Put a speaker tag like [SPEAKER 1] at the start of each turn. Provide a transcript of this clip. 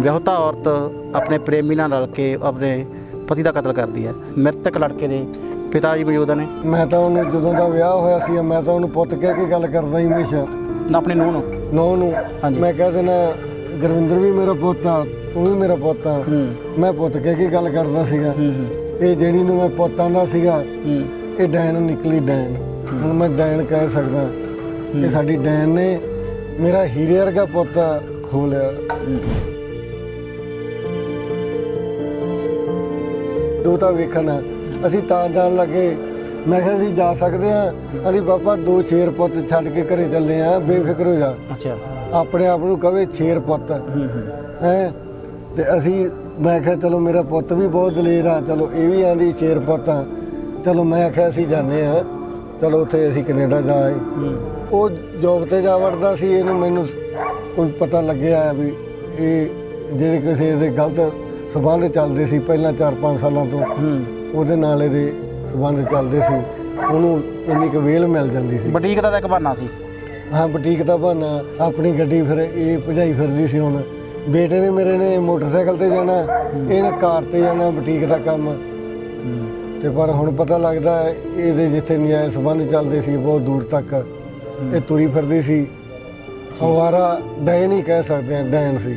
[SPEAKER 1] ਵਿਆਹੁਤਾ ਔਰਤ ਆਪਣੇ ਪ੍ਰੇਮੀ ਨਾਲ ਰਲ ਕੇ ਆਪਣੇ ਪਤੀ ਦਾ ਕਤਲ ਕਰਦੀ ਹੈ। ਮ੍ਰਿਤਕ ਲੜਕੇ ਦੇ ਪਿਤਾ ਜੀ ਮੌਜੂਦ ਨੇ।
[SPEAKER 2] ਮੈਂ ਤਾਂ ਉਹਨੂੰ ਜਦੋਂ ਦਾ ਵਿਆਹ ਹੋਇਆ ਸੀ ਮੈਂ ਤਾਂ ਉਹਨੂੰ ਪੁੱਤ ਕਹਿ ਕੇ ਗੱਲ ਕਰਦਾ ਹੀ ਹਮੇਸ਼ਾ।
[SPEAKER 1] ਨਾ ਆਪਣੀ ਨੂੰਹ ਨੂੰ?
[SPEAKER 2] ਨੌ ਨੂੰ।
[SPEAKER 1] ਹਾਂਜੀ।
[SPEAKER 2] ਮੈਂ ਕਹਿ ਦੇਣਾ ਗੁਰਵਿੰਦਰ ਵੀ ਮੇਰਾ ਪੁੱਤ ਆ ਤੂੰ ਵੀ ਮੇਰਾ ਪੁੱਤ ਆ। ਮੈਂ ਪੁੱਤ ਕਹਿ ਕੇ ਗੱਲ ਕਰਦਾ ਸੀਗਾ। ਇਹ ਜਿਹੜੀ ਨੂੰ ਮੈਂ ਪੁੱਤਾਂ ਦਾ ਸੀਗਾ ਇਹ ਡੈਨ ਨਿਕਲੀ ਡੈਨ। ਹੁਣ ਮੈਂ ਡੈਨ ਕਹਿ ਸਕਦਾ ਇਹ ਸਾਡੀ ਡੈਨ ਨੇ ਮੇਰਾ ਹੀਰੇ ਵਰਗਾ ਪੁੱਤ ਖੋ ਦੋ ਤਾਂ ਵੇਖਣਾ। ਅਸੀਂ ਤਾਂ ਜਾਣ ਲੱਗੇ। ਮੈਂ ਕਿਹਾ ਅਸੀਂ ਜਾ ਸਕਦੇ ਆ ਅਸੀਂ ਪਾਪਾ ਦੋ ਸ਼ੇਰ ਪੁੱਤ ਛੱਡ ਕੇ ਘਰੇ ਚੱਲੇ ਆ ਬੇਫਿਕਰ ਹੋ ਜਾ।
[SPEAKER 1] ਅੱਛਾ।
[SPEAKER 2] ਆਪਣੇ ਆਪ ਨੂੰ ਕਵੇ ਸ਼ੇਰ ਪੁੱਤ।
[SPEAKER 1] ਹੂੰ
[SPEAKER 2] ਤੇ ਅਸੀਂ ਮੈਂ ਕਿਹਾ ਚਲੋ ਮੇਰਾ ਪੁੱਤ ਵੀ ਬਹੁਤ ਦਲੇਰ ਆ। ਚਲੋ ਇਹ ਵੀ ਆਂਦੀ ਸ਼ੇਰ ਪੁੱਤ ਆ। ਚਲੋ ਮੈਂ ਆਖਿਆ ਅਸੀਂ ਜਾਂਦੇ ਆ ਚਲੋ ਉੱਥੇ ਅਸੀਂ ਕੈਨੇਡਾ ਜਾ ਆਏ। ਉਹ ਜੋਬ ਤੇ ਜਾ ਵੜਦਾ ਸੀ। ਇਹਨੂੰ ਮੈਨੂੰ ਕੋਈ ਪਤਾ ਲੱਗਿਆ ਵੀ ਇਹ ਜਿਹੜੇ ਕਿਸੇ ਦੇ ਗਲਤ ਸਬੰਧ ਚੱਲਦੇ ਸੀ ਪਹਿਲਾਂ 4-5 ਸਾਲਾਂ ਤੋਂ। ਉਹਦੇ ਨਾਲ ਇਹਦੇ ਸਬੰਧ ਚੱਲਦੇ ਸੀ। ਉਹਨੂੰ ਇੰਨੀ ਕੁ ਵੇਲ ਮਿਲ ਜਾਂਦੀ ਸੀ।
[SPEAKER 1] ਬੁਟੀਕ ਦਾ ਤਾਂ ਇੱਕ ਬਹਾਨਾ ਸੀ।
[SPEAKER 2] ਹਾਂ ਬੁਟੀਕ ਦਾ ਬਹਾਨਾ। ਆਪਣੀ ਗੱਡੀ ਫਿਰ ਇਹ ਭਜਾਈ ਫਿਰਦੀ ਸੀ ਹੁਣ। ਬੇਟੇ ਨੇ ਮੇਰੇ ਨੇ ਮੋਟਰਸਾਈਕਲ ਤੇ ਜਾਣਾ। ਇਹਨੇ ਕਾਰ ਤੇ ਜਾਣਾ ਬੁਟੀਕ ਦਾ ਕੰਮ। ਤੇ ਪਰ ਹੁਣ ਪਤਾ ਲੱਗਦਾ ਇਹਦੇ ਜਿੱਥੇ ਨਿਆਏ ਸੰਬੰਧ ਚੱਲਦੇ ਸੀ ਬਹੁਤ ਦੂਰ ਤੱਕ। ਇਹ ਤੁਰੀ ਫਿਰਦੀ ਸੀ। ਅਵਾਰਾ ਡੈਨ ਹੀ ਕਹਿ ਸਕਦੇ ਆ ਡੈਨ ਸੀ।